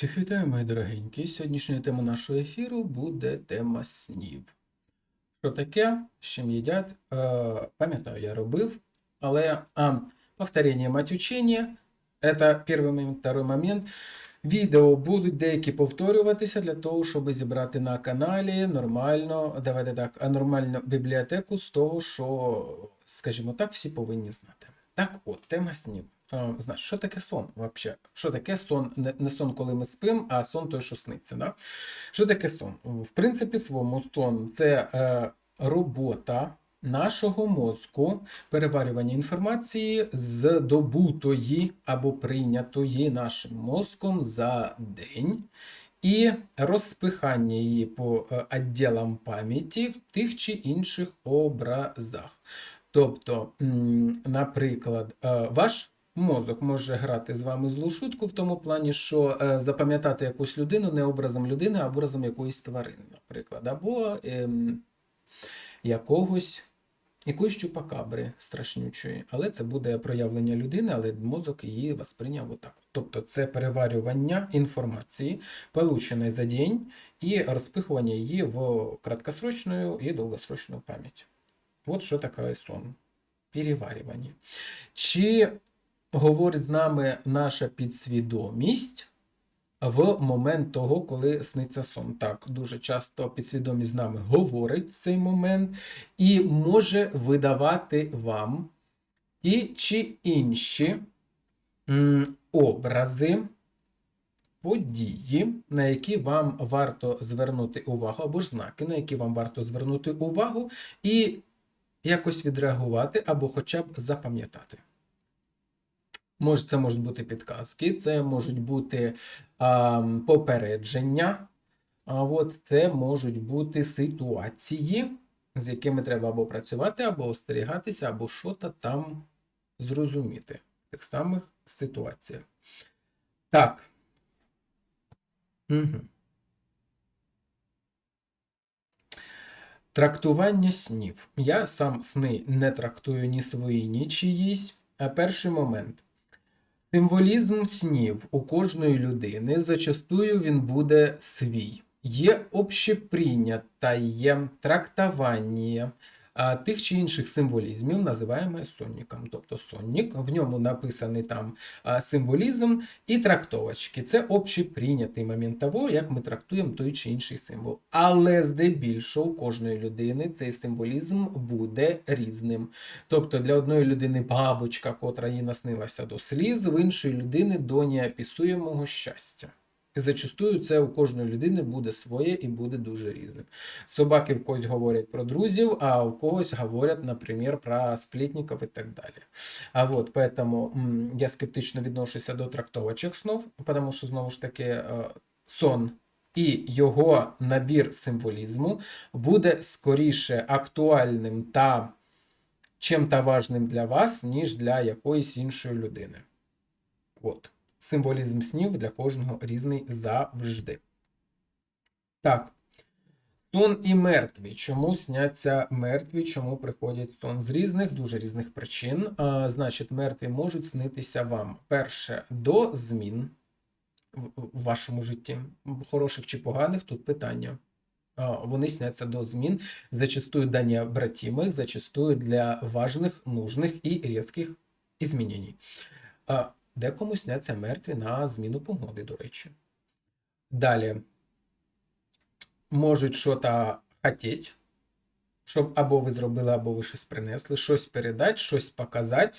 Всіх вітаю, мої дорогенькі. Сьогоднішньою темою нашого ефіру буде тема снів. Що таке, з чим їдять? Е, пам'ятаю, я робив, але повторення мать учення – це перший момент, второй момент. Відео будуть деякі повторюватися для того, щоб зібрати на каналі нормально, давайте так, нормальну бібліотеку з того, що, скажімо так, всі повинні знати. Так от, тема снів. Знаєш, що таке сон взагалі? Що таке сон? Не, не сон, коли ми спимо, а сон той, що сниться. Да? Що таке сон? В принципі, своєму сон це е, робота нашого мозку, переварювання інформації з добутої або прийнятої нашим мозком за день. І розпихання її по е, відділам пам'яті в тих чи інших образах. Тобто, наприклад, е, ваш мозок може грати з вами злу шутку в тому плані, що е, запам'ятати якусь людину не образом людини, а образом якоїсь тварини, наприклад, або ем, якогось. Якоїсь чупакабри страшнючої, але це буде проявлення людини, але мозок її восприйняв отак. Тобто це переварювання інформації, полученої за день, і розпихування її в краткосрочну і довгосрочну пам'ять. От що таке сон. Переварювання. Чи говорить з нами наша підсвідомість в момент того, коли сниться сон? Так, дуже часто підсвідомість з нами говорить в цей момент і може видавати вам ті чи інші образи. Події, на які вам варто звернути увагу, або ж знаки, на які вам варто звернути увагу, і якось відреагувати, або хоча б запам'ятати. Може, це можуть бути підказки, це можуть бути а, попередження, а от це можуть бути ситуації, з якими треба або працювати, або остерігатися, або що то там зрозуміти в тих самих ситуаціях. Так. Угу. Трактування снів. Я сам сни не трактую ні свої, ні чиїсь. Перший момент. Символізм снів у кожної людини зачастую він буде свій. Є общеприйнята є трактування тих чи інших символізмів називаємо сонником. Тобто сонник, в ньому написаний там символізм і трактовочки. Це общеприйнятий момент того, як ми трактуємо той чи інший символ. Але здебільшого у кожної людини цей символізм буде різним. Тобто для одної людини бабочка, котра їй наснилася до сліз, в іншої людини до неописуємого щастя. Зачастую це у кожної людини буде своє і буде дуже різним. Собаки в когось говорять про друзів, а у когось говорять, наприклад, про сплітників і так далі. А вот поэтому я скептично відношуся до трактовочок снов, тому що знову ж таки е, сон і його набір символізму буде скоріше актуальним та чим-то важним для вас, ніж для якоїсь іншої людини. От. Символізм снів для кожного різний завжди. Так. Сон і мертві. Чому сняться мертві? Чому приходять сон? З різних, дуже різних причин. А, значить, мертві можуть снитися вам. Перше, до змін в вашому житті, хороших чи поганих, тут питання. А, Вони сняться до змін, зачастую для необратимых, зачастую для важних, нужних і різких змінень. Декому сняться мертві на зміну погоди, до речі. Далі можуть щось хотіти, щоб або ви зробили, або ви щось принесли, щось передати, щось показати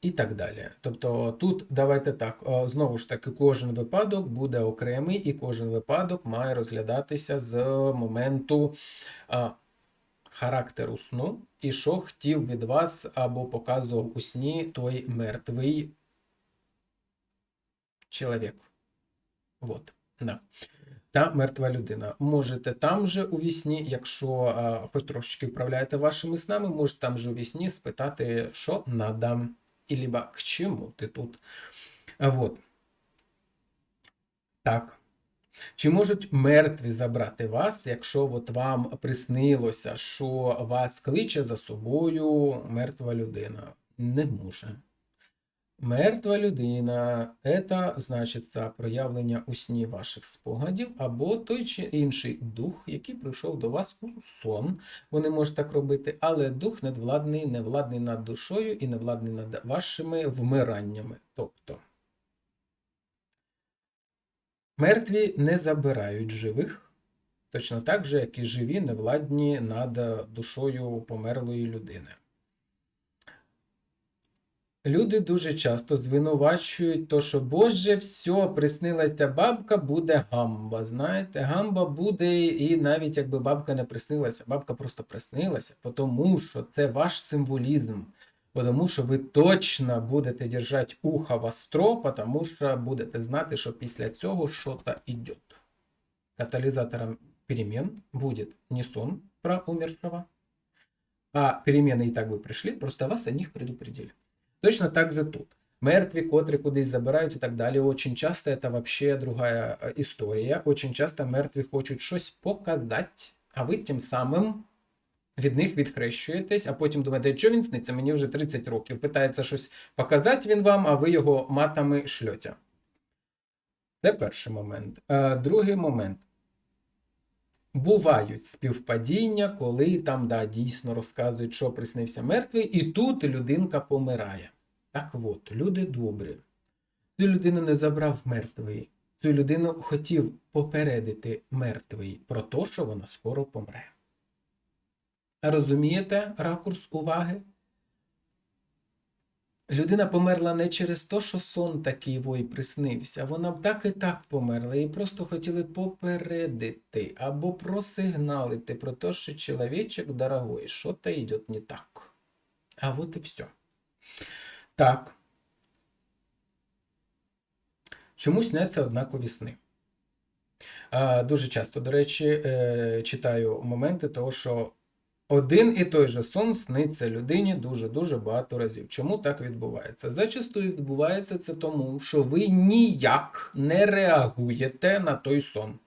і так далі. Тобто тут давайте так, знову ж таки, кожен випадок буде окремий, і кожен випадок має розглядатися з моменту а, характеру сну, і що хотів від вас або показував у сні той мертвий чоловік. Вот. Да. Та мертва людина. Можете там же у вісні, якщо а, хоч трошечки вправляєте вашими снами, можете там же у вісні спитати, що надо, і либо к чому ти тут. Вот. Так. Чи можуть мертві забрати вас, якщо от вам приснилося, що вас кличе за собою мертва людина? Не може. Мертва людина це значиться проявлення у сні ваших спогадів, або той чи інший дух, який прийшов до вас у сон. Вони можуть так робити, але дух недвладний, не владний над душою і не владний над вашими вмираннями. Тобто мертві не забирають живих, точно так же, як і живі не владні над душою померлої людини. Люди дуже часто звинувачують то, що Боже, все, приснилася бабка, буде гамба. Знаєте, гамба буде, і навіть якби бабка не приснилася, бабка просто приснилася, тому що це ваш символізм. Тому що ви точно будете держати ухо востро, тому що будете знати, що після цього щось йде. Катализатором перемен будет не сон про умершего, а перемены и так вы пришли, просто вас о них предупредили. Точно так же тут. Мертві, котрі кудись забирають і так далі. Очень часто це вообще другая е, історія. Очень часто мертві хочуть щось показати, а ви тим самим від них відхрещуєтесь, а потім думаєте, що він сниться, мені вже 30 років. Питається щось показати він вам, а ви його матами шльоте. Це перший момент. Е, Другий момент. Бувають співпадіння, коли там да, дійсно розказують, що приснився мертвий, і тут людинка помирає. Так от, люди добрі. Цю людину не забрав мертвий. Цю людину хотів попередити мертвий про те, що вона скоро помре. Розумієте ракурс уваги? Людина померла не через те, що сон такий вой приснився. Вона б так і так померла. Її просто хотіли попередити або просигналити про те, що чоловічок дорогой, що то йде не так. А от і все. Так. Чому сняться однакові сни? Дуже часто, до речі, е, читаю моменти того, що один і той же сон сниться людині дуже-дуже багато разів. Чому так відбувається? Зачасту відбувається це тому, що ви ніяк не реагуєте на той сон.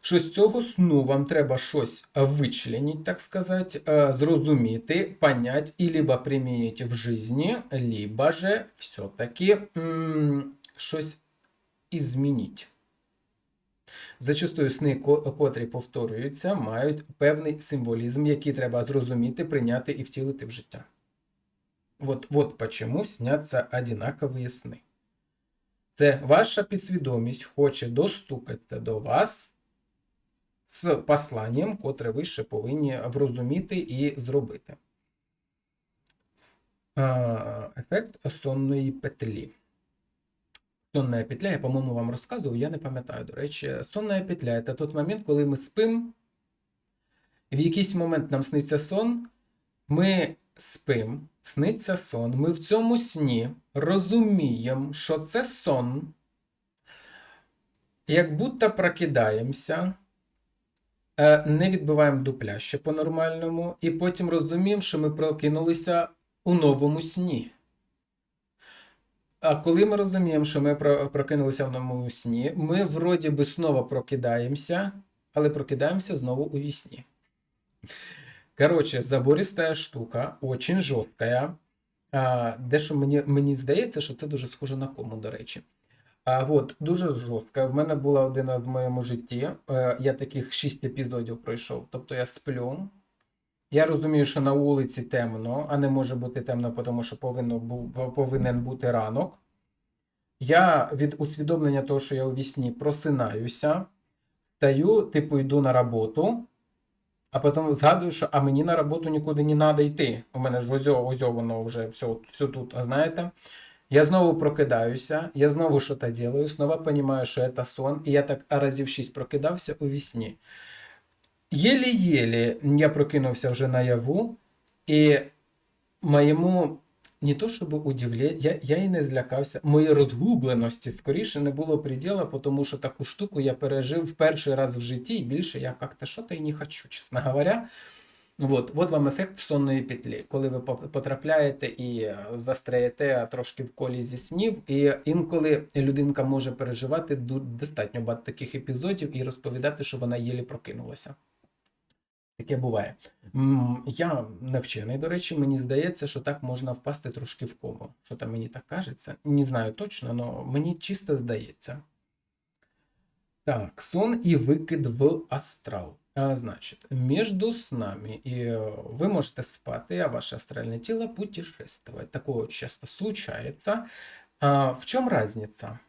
Що з цього сну вам треба щось вичленити, так сказати, е, зрозуміти, понять і либо примінити в житті, либо же все-таки щось ізмінити. Зачастую сни, котрі повторюються, мають певний символізм, який треба зрозуміти, прийняти і втілити в життя. Вот, вот почему снятся одинаковые сни. Це ваша підсвідомість хоче достукатися до вас з посланням, котре ви ще повинні врозуміти і зробити. Ефект сонної петлі. Сонна петля, я, по-моєму, вам розказував, я не пам'ятаю, до речі. Сонна петля це той момент, коли ми спимо, в якийсь момент нам сниться сон, ми спимо, сниться сон, ми в цьому сні розуміємо, що це сон, як будто прокидаємося, е, не відбиваємо дупля ще по-нормальному, і потім розуміємо, що ми прокинулися у новому сні. А коли ми розуміємо, що ми прокинулися в новому сні, ми вроді би знову прокидаємося, але прокидаємося знову у вісні. Короче, забористая штука, очень жорстка. Дещо мені, мені здається, що це дуже схоже на кому, до речі. А от, дуже жорстка. В мене була один раз в моєму житті. Е, я таких шість епізодів пройшов. Тобто я сплю. Я розумію, що на вулиці темно, а не може бути темно, тому що повинно, повинен бути ранок. Я від усвідомлення того, що я у вісні просинаюся, стаю, типу, йду на роботу, а потім згадую, що а мені на роботу нікуди не треба йти. У мене ж ось воно вже все, все тут, а знаєте. Я знову прокидаюся, я знову щось делаю, знову розумію, що це сон, і я так разів шість прокидався у вісні. Єлі-єлі я прокинувся вже наяву, і моєму не то щоб удивлення, я, я і не злякався. Моєї розгубленості скоріше не було приділа, тому що таку штуку я пережив в перший раз в житті, і більше я як-то що-то і не хочу, чесно говоря. Вот, вот вам ефект сонної петлі, коли ви потрапляєте і е, застряєте трошки в колі зі снів, і інколи людинка може переживати достатньо багато таких епізодів і розповідати, що вона єлі прокинулася. Таке буває. М, Я не вчений, до речі, мені здається, що так можна впасти трошки в кому. Що там мені так кажеться. Не знаю точно, але мені чисто здається. Так, сон і викид в астрал. А, значить, між снами і е, ви можете спати, а ваше астральне тіло путешествовать. Такое часто случается. А, в чем разница?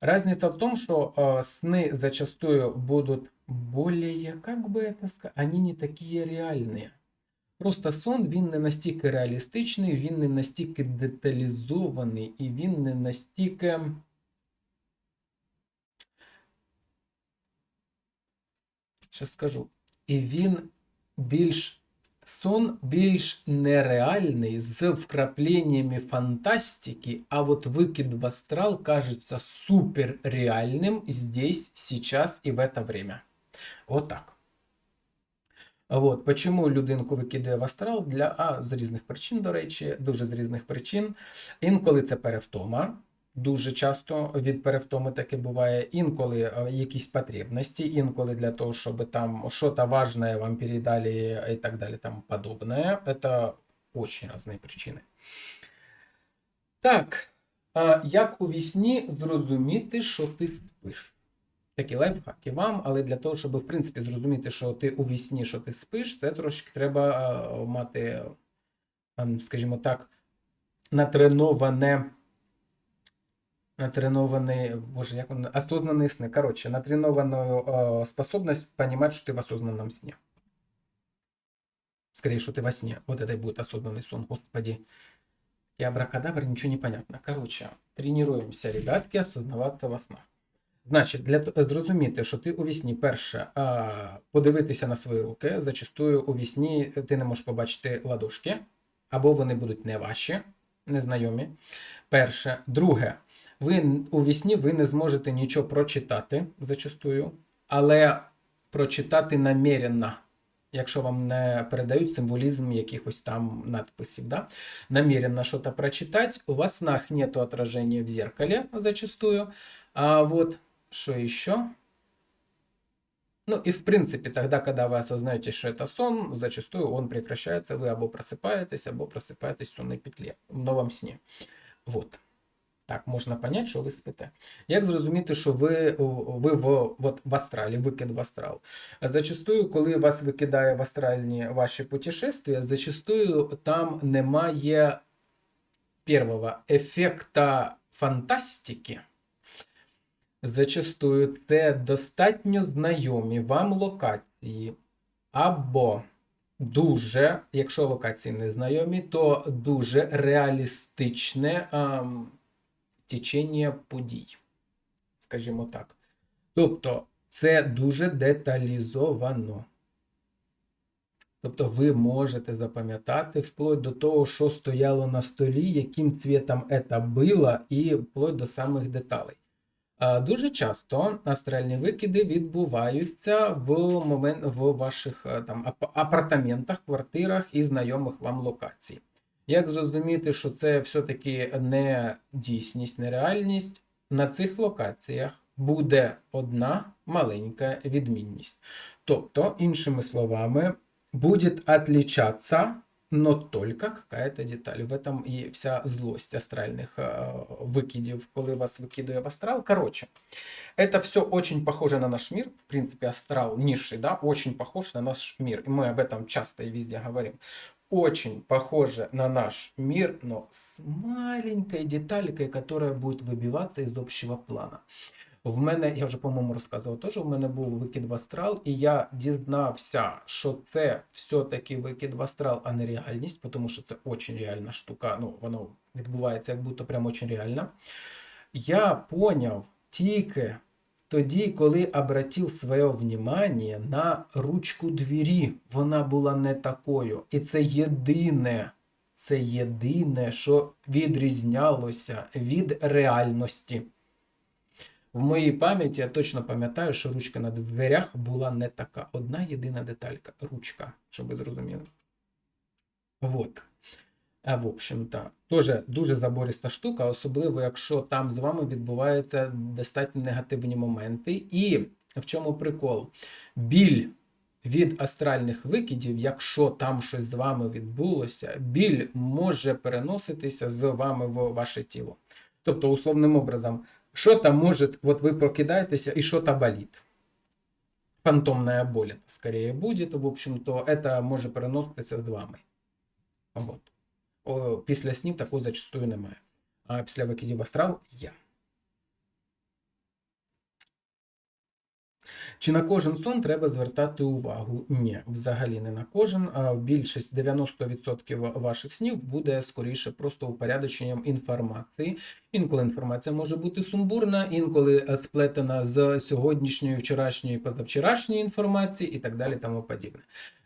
Разница в том, что э, сны зачастую будут более, как бы это сказать, они не такие реальные. Просто сон він не настільки реалістичний, він не настільки деталізований і він не настільки. Ще скажу. І він більш сон більш нереальний з вкраплениями фантастики, а вот выкид в астрал кажется суперреальным здесь, сейчас и в это время. Вот так. От, почому людинку викидає в астрал? Для а, з різних причин, до речі, дуже з різних причин. Інколи це перевтома, дуже часто від перевтоми таке буває. Інколи е, якісь потребності, інколи для того, щоб там щось важне вам передали і так далі, тому подобне. Це дуже різні причини. Так, як у вісні зрозуміти, що ти спиш? Такі лайфхаки вам, але для того, щоб в принципі зрозуміти, що ти у вісні, що ти спиш, це трошки треба е, мати, ем, скажімо так, натреноване. Натренованный, боже, як он, осознанный сны. Короче, натренованную э, способность понимать, что ты в осознанном сне. Скорее, что ты во сне. Вот это и будет осознанный сон, господи. И абракадабр, ничего не понятно. Короче, тренируемся, ребятки, осознаваться во снах. Значить, для зрозуміти, що ти у вісні, перше, подивитися на свої руки. Зачастую у вісні ти не можеш побачити ладошки, або вони будуть не ваші, незнайомі. Перше. Друге, ви у вісні ви не зможете нічого прочитати зачастую, але прочитати наміренно, якщо вам не передають символізм якихось там надписів. Да? Намеренно что-то прочитать. У вас снах нету отражения в зеркале зачастую. А вот что еще? Ну и в принципе, тогда, когда вы осознаете, что это сон, зачастую он прекращается, вы або просыпаетесь, або просыпаетесь в сонной петле, в новом сне. Вот. Так, можна понять, що ви спите. Як зрозуміти, що ви, у- ви в, от, в астралі, викид в астрал? Зачастую, коли вас викидає в астральні ваші путешествия, зачастую там немає первого ефекта фантастики. Зачастую це достатньо знайомі вам локації, або дуже, якщо локації не знайомі, то дуже реалістичне ам, течення подій, скажімо так. Тобто, це дуже деталізовано. Тобто ви можете запам'ятати вплоть до того, що стояло на столі, яким цвітом це було, і вплоть до самих деталей. Дуже часто астральні викиди відбуваються в момент в ваших е, там апартаментах, квартирах і знайомих вам локацій. Як зрозуміти, що це все-таки не дійсність, не реальність? На цих локаціях буде одна маленька відмінність. Тобто, іншими словами, будет отличаться, но только какая-то деталь. В этом и вся злость астральных э, выкидів, коли вас викидує в астрал. Короче, это все очень похоже на наш мир. В принципе, астрал низший, да, очень похож на наш мир. И мы об этом часто и везде говорим. Очень похоже на наш мир, но с маленькой деталькой, которая будет выбиваться из общего плана. В мене, я вже, по-моєму, розказував теж, у мене був викид в астрал, і я дізнався, що це все-таки викид в астрал, а не реальність, тому що це дуже реальна штука. Ну, воно відбувається як будто прям дуже реально. Я поняв тільки тоді, коли обратив своє внимание на ручку двері. Вона була не такою. І це єдине, це єдине, що відрізнялося від реальності. В моїй пам'яті я точно пам'ятаю, що ручка на дверях була не така. Одна єдина деталька. Ручка, щоб ви зрозуміли. Вот. А в общем-то, теж дуже забориста штука, особливо якщо там з вами відбуваються достатньо негативні моменти. І в чому прикол? Біль від астральних викидів, якщо там щось з вами відбулося, біль може переноситися з вами в ваше тіло. Тобто, условним образом, що там може, от ви прокидаєтеся і що там болить. Фантомная боль это скорее будет, в общем-то, это може переноситися з вами. От. О, після снів такого зачастую немає. А після викидів в астрал є. Чи на кожен сон треба звертати увагу? Ні, взагалі не на кожен. В більшість 90% ваших снів буде скоріше просто упорядоченням інформації. Інколи інформація може бути сумбурна, інколи е, сплетена з сьогоднішньої, вчорашньої, позавчорашньої інформації і так далі, тому подібне.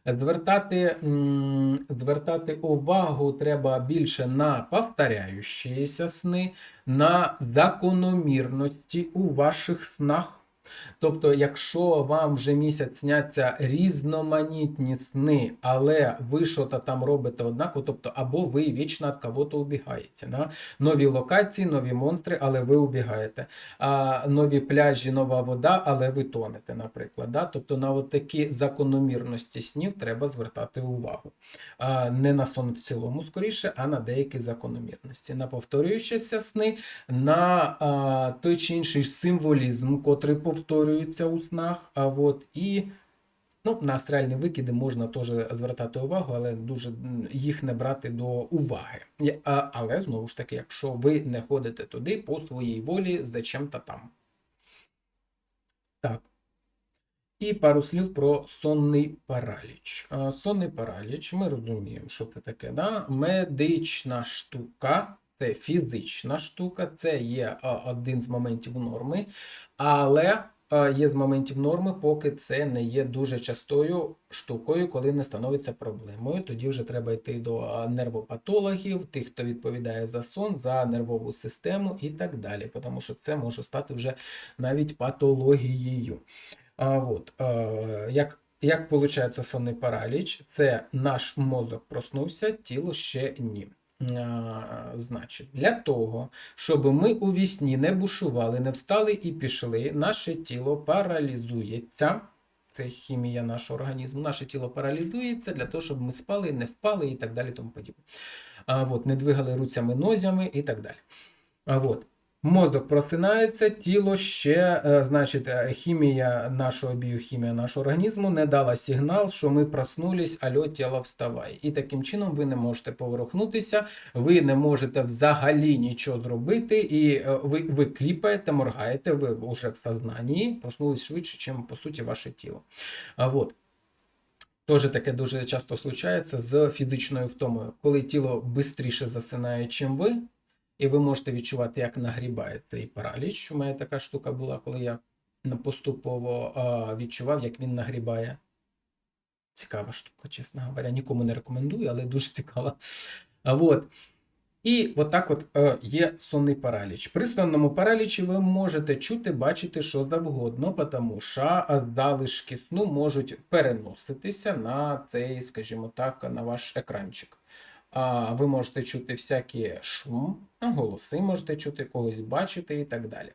Звертати, звертати увагу треба більше на повторяючіся сни, на закономірності у ваших снах. Тобто, якщо вам вже місяць сняться різноманітні сни, але ви що то там робите однаково, тобто, або ви вічно від кого-то убігаєте. Да? Нові локації, нові монстри, але ви убігаєте. А, нові пляжі, нова вода, але ви тонете, наприклад. Да? Тобто на от такі закономірності снів треба звертати увагу. А, не на сон в цілому, скоріше, а на деякі закономірності. На повторюючіся сни, на а, той чи інший символізм, котрий повторюється у снах. А от і ну, на астральні викиди можна теж звертати увагу, але дуже їх не брати до уваги. А- Але знову ж таки, якщо ви не ходите туди по своїй волі, зачем-то там. Так. І пару слів про сонний параліч. Сонний параліч, ми розуміємо, що це таке. Да? Медична штука, це фізична штука, це є один з моментів норми, але є з моментів норми, поки це не є дуже частою штукою, коли не становиться проблемою. Тоді вже треба йти до нервопатологів, тих, хто відповідає за сон, за нервову систему і так далі, тому що це може стати вже навіть патологією. А, от, як, як виходить сонний параліч? Це наш мозок проснувся, тіло ще ні. Значить, для того, щоб ми у вісні не бушували, не встали і пішли, наше тіло паралізується. Це хімія нашого організму. Наше тіло паралізується для того, щоб ми спали, не впали і так далі. Тому подібне. А, от, не двигали руцями, нозями і так далі. А, от. Мозок просинається, тіло ще, е, значить, е, хімія нашого біохімія нашого організму не дала сигнал, що ми проснулись, альо, тіло вставай. І таким чином ви не можете поворухнутися, ви не можете взагалі нічого зробити, і е, ви, ви кліпаєте, моргаєте, ви вже в сознанні, проснулись швидше, ніж по суті ваше тіло. А от. Тоже таке дуже часто случається з фізичною втомою, коли тіло швидше засинає, чим ви, і ви можете відчувати, як нагрібає цей параліч. У мене така штука була, коли я поступово відчував, як він нагрібає. Цікава штука, чесно говоря. Нікому не рекомендую, але дуже цікава. А, от. І отак от е, є сонний параліч. При сонному паралічі ви можете чути, бачити що завгодно, тому що залишки сну можуть переноситися на цей, скажімо так, на ваш екранчик. А ви можете чути всякі шум, голоси можете чути, когось бачити і так далі.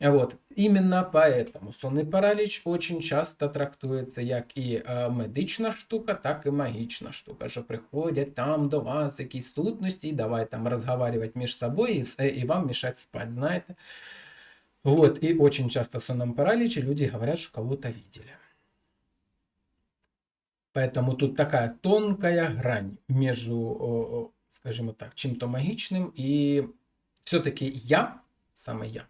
Вот. Именно поэтому сонний параліч очень часто трактується як і е, медична штука, так і магічна штука, що приходять там до вас якісь сутності, і давай там розговаривать між собою і, с- е, і вам мешать спать, знаєте. Вот. И очень часто в сонном параличе люди говорят, что кого-то видели. Поэтому тут такая тонкая грань между, скажімо так, чим-то магічним і все-таки я, саме я,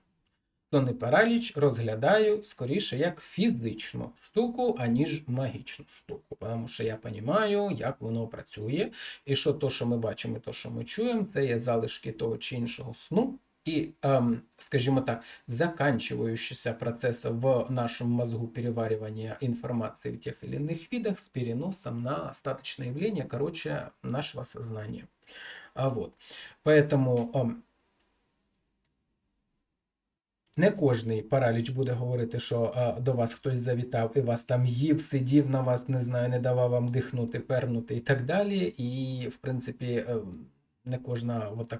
сонний параліч розглядаю скоріше як фізичну штуку, аніж магічну штуку. Тому що я розумію, як воно працює, і що то, що ми бачимо, то, що ми чуємо, це є залишки того чи іншого сну. І, ем, скажімо так, заканчивающийся процесс в нашем мозгу переваривания информации в тех или иных видах с переносом на остаточное явление, короче, нашего сознания. А вот. Поэтому ем, не кожний параліч буде говорити, що а, до вас хтось завітав і вас там їв, сидів на вас, не знаю, не давав вам дихнути, пернути і так далі. І, в принципі, ем, не кожна от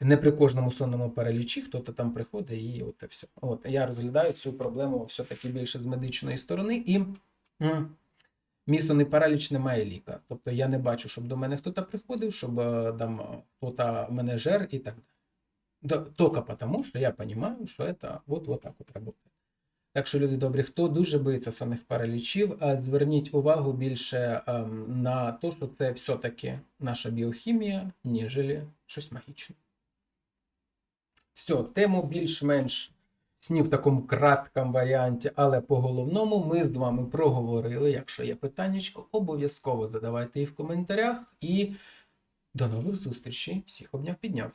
не при кожному сонному паралічі хто-то там приходить і оце все. От я розглядаю цю проблему все-таки більше з медичної сторони і Місто не параліч немає ліка. Тобто я не бачу, щоб до мене хтось приходив, щоб е, там хтось мене жер і так далі. Да, Тільки тому, що я розумію, що це от, от так от працює. Так що, люди добрі, хто дуже боїться самих паралічів, зверніть увагу більше ем, на те, що це все-таки наша біохімія, ніжели щось магічне. Все, тему більш-менш снів в такому краткому варіанті, але по головному ми з вами проговорили. Якщо є питаннячко, обов'язково задавайте їх в коментарях. І до нових зустрічей. Всіх обняв підняв.